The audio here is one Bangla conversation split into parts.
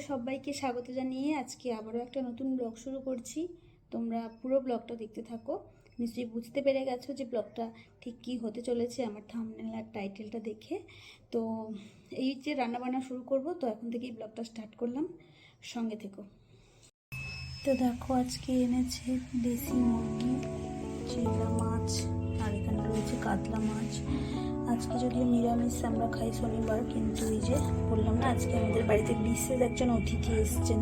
সবাইকে স্বাগত জানিয়ে আজকে আবারও একটা নতুন ব্লগ শুরু করছি। তোমরা পুরো ব্লগটা দেখতে থাকো। নিশ্চয়ই বুঝতে পেরে গেছো যে ব্লগটা ঠিক কী হতে চলেছে আমার থামনেল আর টাইটেলটা দেখে। তো এই যে রান্নাবান্না শুরু করব, তো এখন থেকেই ব্লগটা স্টার্ট করলাম। সঙ্গে থেকো। তো দেখো, আজকে এনেছে দেশি মুরগি, চিংড়া মাছ। আর এখানে রয়েছে কাতলা মাছ। আজকে যদিও নিরামিষ আমরা খাই শনিবার, কিন্তু এই যে বললাম না, আজকে আমাদের বাড়িতে বিশেষ একজন অতিথি এসছেন।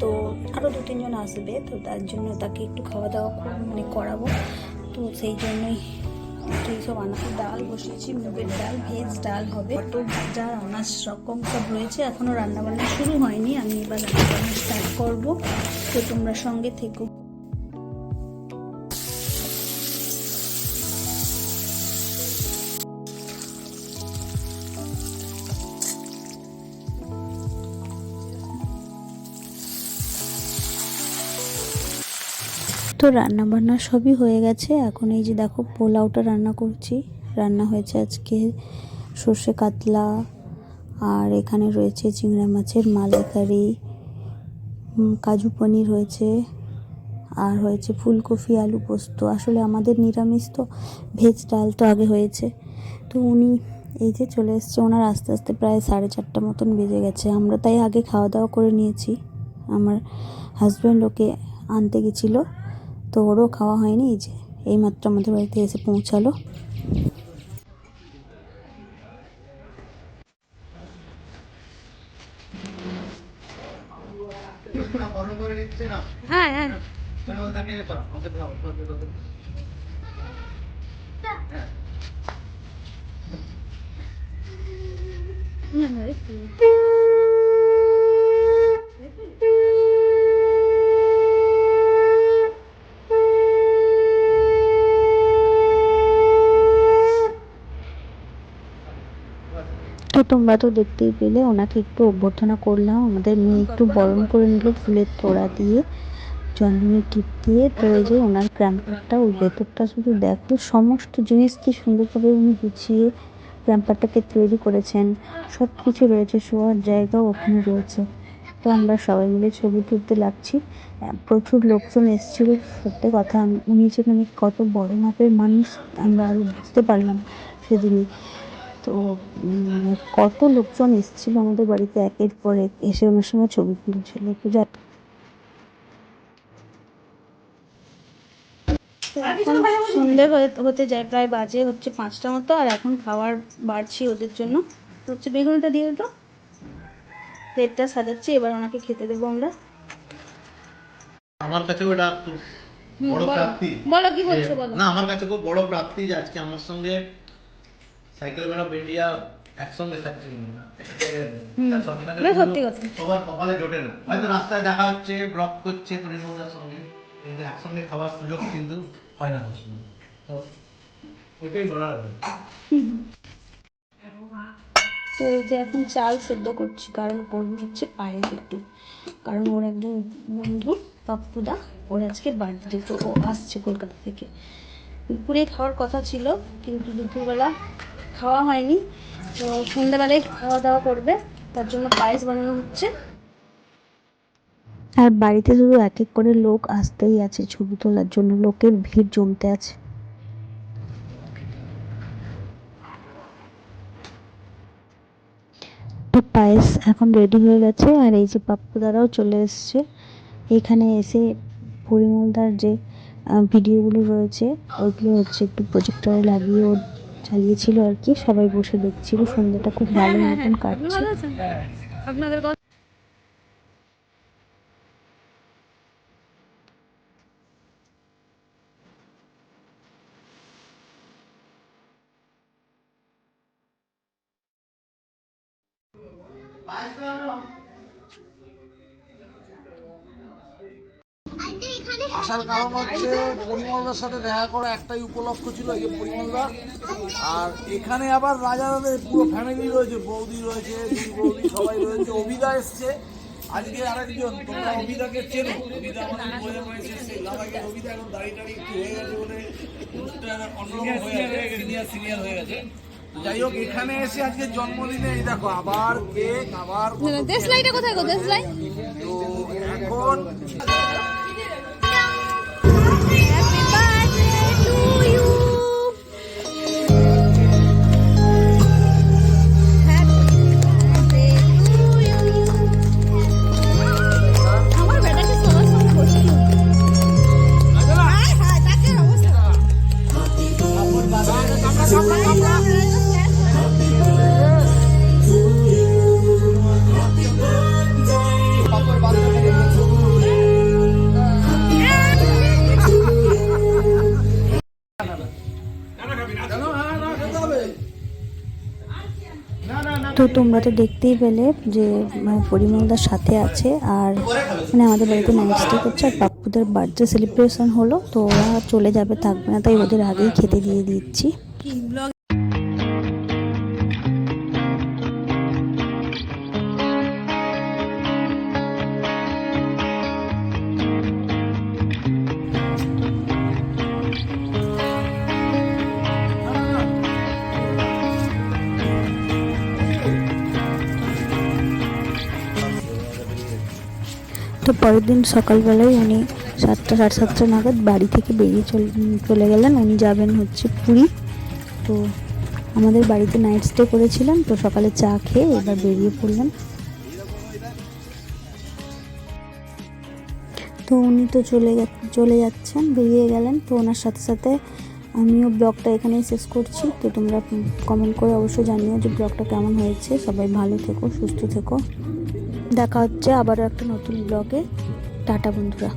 তো আরও দু, তিনজন আসবে, তো তার জন্য তাকে একটু খাওয়া দাওয়া মানে করাবো। তো সেই জন্যই একটু এইসব আনাজের ডাল বসিয়েছি, মুগের ডাল, ভেজ ডাল হবে। তো ভাজা আনাজ রকম সব রয়েছে এখনও রান্নাবান্না শুরু হয়নি। আমি এবার রান্নাবান্না স্টার্ট করব। তো তোমরা সঙ্গে থেকো। তো রান্না বান্না সবই হয়ে গেছে। এখন এই যে দেখো পোলাওটা রান্না করছি। রান্না হয়েছে আজকে সর্ষে কাতলা, আর এখানে রয়েছে চিংড়া মাছের মালাইকারি কাজু পনির হয়েছে, আর হয়েছে ফুলকপি, আলু পোস্ত। আসলে আমাদের নিরামিষ তো ভেজ ডাল তো আগে হয়েছে। তো উনি এই যে চলে এসছে, ওনার আস্তে আস্তে প্রায় সাড়ে চারটা মতন বেজে গেছে। আমরা তাই আগে খাওয়া দাওয়া করে নিয়েছি। আমার হাজব্যান্ড ওকে আনতে গেছিল। তো ওরও খাওয়া হয়নি এই যে এইমাত্র আমাদের বাড়িতে এসে পৌঁছালো। হ্যাঁ হ্যাঁ। তোমরা তো দেখতেই পেলে, ওনাকে একটু অভ্যর্থনা করলাম। আমাদের মেয়ে একটু বরণ করে নিল ফুলের তোড়া দিয়ে চন্দনের টিপ দিয়ে। তো এই যে ওনার গ্র্যাম্পারটা ওই ভেতরটা শুধু দেখো, সমস্ত জিনিস কি সুন্দর করে উনি গুছিয়ে গ্র্যাম্পারটাকে তৈরি করেছেন। সব কিছু রয়েছে, শোয়ার জায়গাও ওখানে রয়েছে। তো আমরা সবাই মিলে ছবি তুলতে লাগছি। প্রচুর লোকজন এসেছিল, সত্যি কথা, উনি মানে কত বড় মাপের মানুষ, আমরা আরও বুঝতে পারলাম সেদিনই। তো কত লোকজন এসেছিল আমাদের বাড়িতে একের পর এক এসে ওনার সঙ্গে ছবি তুলছিল। তো যাক তো এখন সন্ধে হতে যায় প্রায় বাজে হচ্ছে পাঁচটা মতো আর এখন খাবার বাড়ছি ওদের জন্য। তো হচ্ছে বেগুনটা দিয়ে তো প্লেটটা সাজাচ্ছি এবার ওনাকে খেতে দেবো আমরা। আমার কাছে ওটা খুব বড় প্রাপ্তি। বলো কি বলছো বলো। না আমার কাছে খুব বড় প্রাপ্তি যে আজকে আমার সঙ্গে সাইকেল ম্যান অফ ইন্ডিয়া একসঙ্গে না, সত্যি কথা। সবার কপালে জোটে না। হয়তো রাস্তায় দেখা হচ্ছে ব্লক করছে তৃণমূলের সঙ্গে। কিন্তু একসঙ্গে খাওয়ার সুযোগ কিন্তু হয় না তো ওইটাই বলার তো এই যে এখন চাল সেদ্ধ করছি কারণ ওর হচ্ছে পায়েস একটু। কারণ ওর একজন বন্ধু পাপ্পুদা ওর আজকে বার্থডে তো ও আসছে কলকাতা থেকে। দুপুরে খাওয়ার কথা ছিল কিন্তু দুপুরবেলা খাওয়া হয়নি। তো সন্ধ্যাবেলায় খাওয়া দাওয়া করবে। তার জন্য পায়েস বানানো হচ্ছে। আর বাড়িতে শুধু এক এক করে লোক আসতেই আছে ছবি তোলার জন্য। লোকের ভিড় জমতে আছে। পায়েস এখন রেডি হয়ে গেছে। আর এই যে পাপ্পু দাদাও চলে এসছে। এখানে এসে পরিমলদার যে ভিডিওগুলো রয়েছে ওইগুলো হচ্ছে একটু প্রজেক্টরে লাগিয়ে ও চালিয়েছিল আর কি সবাই বসে দেখছিল সন্ধ্যাটা খুব ভালো মতন কাটছে। আপনাদের আসার কারণ হচ্ছে পরিমলদার সাথে দেখা করা একটাই উপলক্ষ ছিল এই যে পরিমলদা। আর এখানে আবার রাজাদের পুরো ফ্যামিলি রয়েছে বৌদি রয়েছে বৌদি সবাই রয়েছে অভিদা এসছে। আজকে আরেকজন তোমরা অভিদাকে চেনো। অভিদা আমাদের লাদাকে অভিদা এখন দাঁড়িয়ে দাঁড়িয়ে একটু হয়ে গেছে বলে অন্যরকম হয়ে গেছে সিনিয়র সিনিয়র হয়ে গেছে। যাই হোক এখানে এসে আজকে জন্মদিনে এই দেখো আবার কেক আবার দেশলাইটা কোথায় গো? দেশলাই? তো এখন তো তোমরা তো দেখতেই পেলে যে মানে পরিমলদার সাথে আছে আর মানে আমাদের বাড়িতে নাইট স্টে করছে আর পাপ্পুদের বার্থডে সেলিব্রেশন হলো, তো ওরা চলে যাবে, থাকবে না, তাই ওদের আগেই খেতে দিয়ে দিচ্ছি। তো পরের দিন সকালবেলায় উনি সাতটা, সাড়ে সাতটা নাগাদ বাড়ি থেকে বেরিয়ে চলে চলে গেলেন। উনি যাবেন হচ্ছে পুরী। তো আমাদের বাড়িতে নাইট স্টে করেছিলেন, তো সকালে চা খেয়ে এবার বেরিয়ে পড়লেন। তো উনি তো চলে চলে যাচ্ছেন, বেরিয়ে গেলেন। তো ওনার সাথে সাথে আমিও ব্লগটা এখানেই শেষ করছি। তো তোমরা কমেন্ট করে অবশ্যই জানিও যে ব্লগটা কেমন হয়েছে। সবাই ভালো থেকো, সুস্থ থেকো। দেখা হচ্ছে আবারও একটা নতুন ব্লগে টাটা বন্ধুরা।